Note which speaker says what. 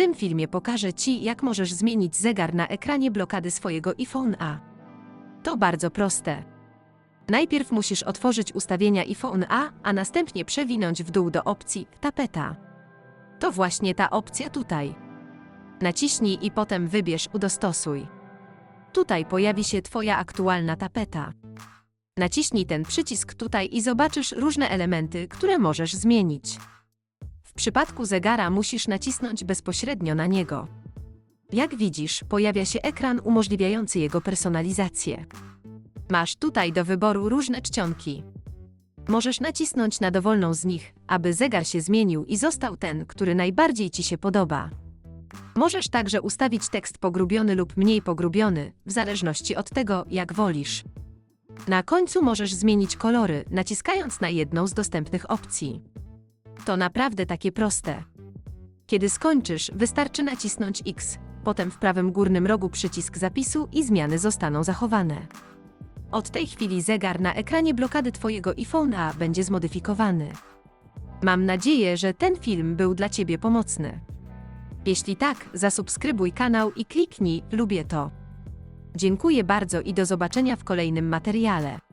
Speaker 1: tym filmie pokażę Ci, jak możesz zmienić zegar na ekranie blokady swojego iPhone A. To bardzo proste. Najpierw musisz otworzyć ustawienia iPhone A, a następnie przewinąć w dół do opcji Tapeta. To właśnie ta opcja tutaj. Naciśnij i potem wybierz Udostosuj. Tutaj pojawi się Twoja aktualna tapeta. Naciśnij ten przycisk tutaj i zobaczysz różne elementy, które możesz zmienić. W przypadku zegara musisz nacisnąć bezpośrednio na niego. Jak widzisz, pojawia się ekran umożliwiający jego personalizację. Masz tutaj do wyboru różne czcionki. Możesz nacisnąć na dowolną z nich, aby zegar się zmienił i został ten, który najbardziej Ci się podoba. Możesz także ustawić tekst pogrubiony lub mniej pogrubiony, w zależności od tego, jak wolisz. Na końcu możesz zmienić kolory, naciskając na jedną z dostępnych opcji. To naprawdę takie proste. Kiedy skończysz, wystarczy nacisnąć X, potem w prawym górnym rogu przycisk zapisu i zmiany zostaną zachowane. Od tej chwili zegar na ekranie blokady Twojego iPhone'a będzie zmodyfikowany. Mam nadzieję, że ten film był dla Ciebie pomocny. Jeśli tak, zasubskrybuj kanał i kliknij Lubię to. Dziękuję bardzo i do zobaczenia w kolejnym materiale.